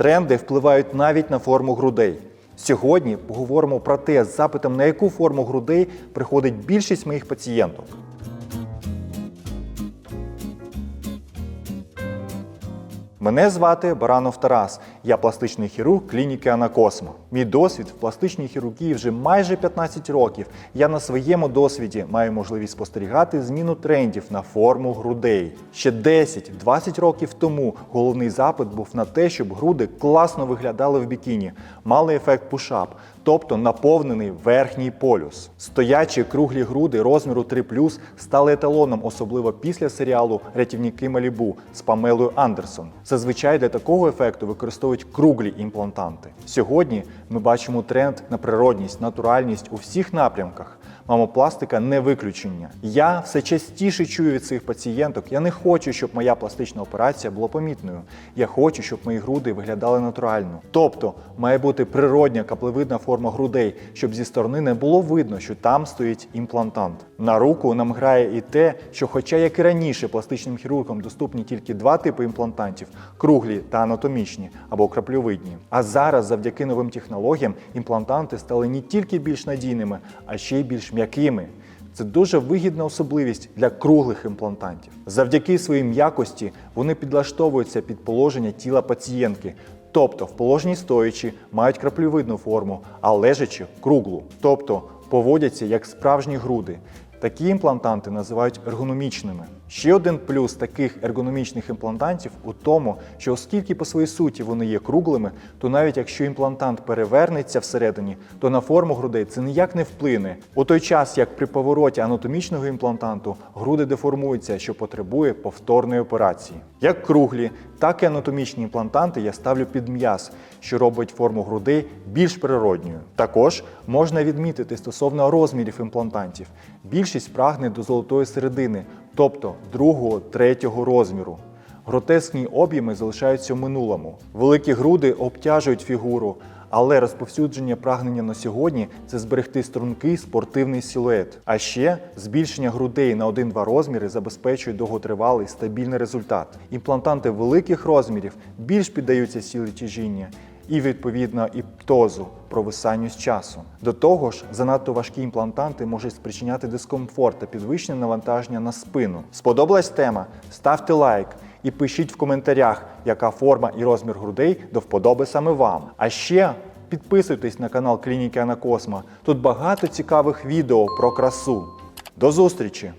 Тренди впливають навіть на форму грудей. Сьогодні поговоримо про те, з запитом на яку форму грудей приходить більшість моїх пацієнток. Мене звати Баранов Тарас. Я пластичний хірург клініки Анакосмо. Мій досвід в пластичній хірургії вже майже 15 років. Я на своєму досвіді маю можливість спостерігати зміну трендів на форму грудей. Ще 10-20 років тому головний запит був на те, щоб груди класно виглядали в бікіні, мали ефект пушап, тобто наповнений верхній полюс. Стоячі круглі груди розміру 3 стали еталоном, особливо після серіалу Рятівники Малібу з Памелою Андерсон. Зазвичай для такого ефекту використовують круглі імплантанти. Сьогодні ми бачимо тренд на природність, натуральність у всіх напрямках. Мамопластика не виключення. Я все частіше чую від своїх пацієнток. Я не хочу, щоб моя пластична операція була помітною. Я хочу, щоб мої груди виглядали натурально. Тобто має бути природня каплевидна форма грудей, щоб зі сторони не було видно, що там стоїть імплантант. На руку нам грає і те, що, хоча як і раніше пластичним хірургам доступні тільки два типи імплантантів круглі та анатомічні або крапльовидні. А зараз, завдяки новим технологіям, імплантанти стали не тільки більш надійними, а ще й більш м'якими. Це дуже вигідна особливість для круглих імплантантів. Завдяки своїй м'якості вони підлаштовуються під положення тіла пацієнтки, тобто в положенні стоячі мають краплювидну форму, а лежачи круглу, тобто поводяться як справжні груди. Такі імплантанти називають ергономічними. Ще один плюс таких ергономічних імплантантів у тому, що оскільки по своїй суті вони є круглими, то навіть якщо імплантант перевернеться всередині, то на форму грудей це ніяк не вплине. У той час, як при повороті анатомічного імплантанту груди деформуються, що потребує повторної операції. Як круглі, так і анатомічні імплантанти я ставлю під м'яз, що робить форму грудей більш природньою. Також можна відмітити стосовно розмірів імплантантів. Більшість прагне до золотої середини, тобто другого, третього розміру. Гротескні об'єми залишаються в минулому. Великі груди обтяжують фігуру, але розповсюдження прагнення на сьогодні це зберегти стрункий спортивний силует. А ще збільшення грудей на 1-2 розміри забезпечує довготривалий стабільний результат. Імплантанти великих розмірів більш піддаються силі тяжіння і відповідно і птозу, провисанню з часу. До того ж, занадто важкі імплантанти можуть спричиняти дискомфорт та підвищене навантаження на спину. Сподобалась тема? Ставте лайк і пишіть в коментарях, яка форма і розмір грудей до вподоби саме вам. А ще підписуйтесь на канал Клініки Анакосма. Тут багато цікавих відео про красу. До зустрічі!